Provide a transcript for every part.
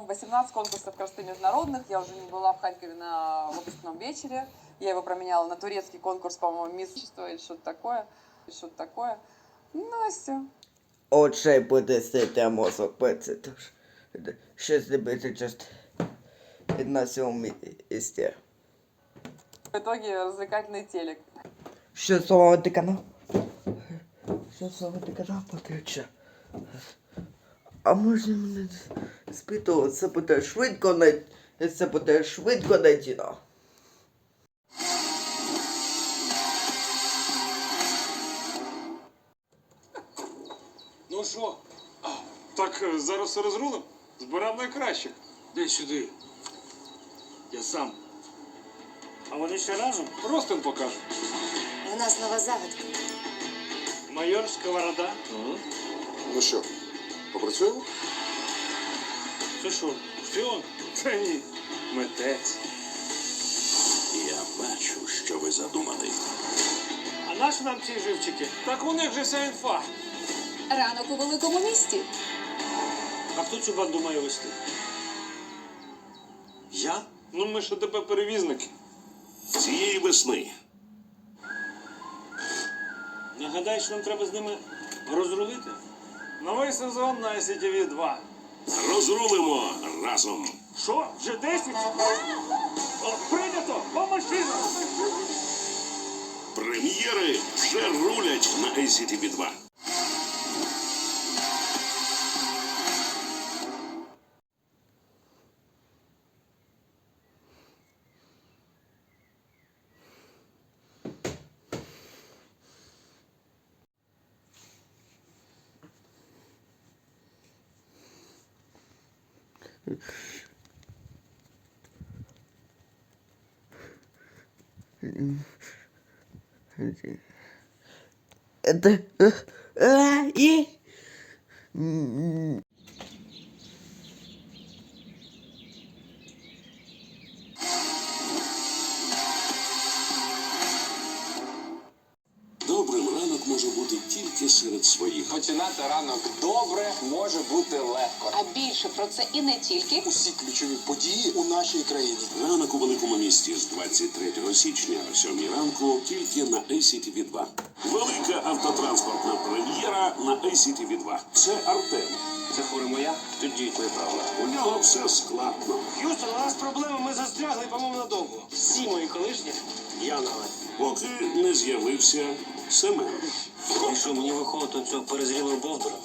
18 конкурсов красоты международных. Я уже не была в Харькове на выпускном вечере. Я его променяла на турецкий конкурс, по-моему, мисс что или что-то такое. Или что-то такое. Ну, и все. Отже, буде сити мозок пиці тож. Щось любити just на цьому місці. В итоге развлекательный телек. Що слово ти канал? Що слово ти канал потече? А може мене спитувати, це буде швидко на... Це буде швидко надійно. Ну що? Так е, зараз все розрулим? Збирав найкращих. Дай сюди. Я сам. А вони ще разом? Просто покажу. У нас нова загадка. Майор Сковорода. Ну що, попрацюємо? Це що, шпіон? Та ні. Митець. Я бачу, що ви задумали. А наші нам ці живчики? Так у них же вся інфа. Ранок у великому місті. А хто цю банду має вести? Я? Ну ми ж ДП перевізники. Цієї весни Нагадай, що нам треба з ними розрулити? Новий сезон на ICTV 2. Розрулимо разом. Що? Вже 10? О, прийнято! По машинам! Прем'єри вже рулять на ACTV 2. Это... А, и... серед своїх. Починати ранок добре може бути легко. А більше про це і не тільки. Усі ключові події у нашій країні. Ранок у великому місті з 23 січня о 7 ранку тільки на ACTV 2. Велика автотранспортна прем'єра на ACTV 2. Це Артем. Це хворий моя? Тоді твоє правило. У нього все складно. Х'юстон, у нас проблема, ми застрягли, по-моєму, надовго. Всі мої колишні, я наладь. Поки не з'явився Семен. І що, мені виходить цього перезрілого бовдура?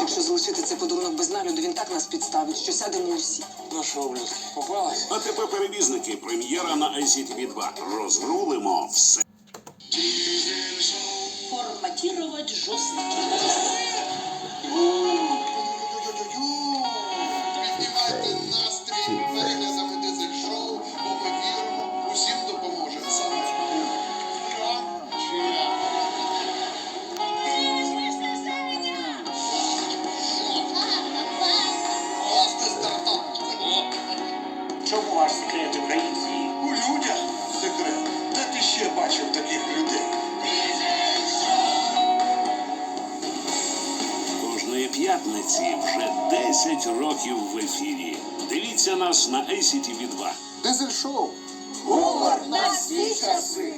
Якщо залишити цей подарунок без нагляду, він так нас підставить, що сядемо усі. Ну що, блядь, попалась? А тепер перевізники. Прем'єра на ICTV 2. Розрулимо все. Форматувати жорстко. 10 років в ефірі. Дивіться нас на ACTV 2. Дизель-шоу. Гумор на всі часи.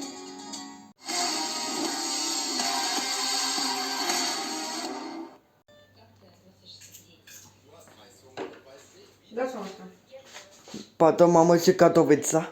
Потом мама готовится.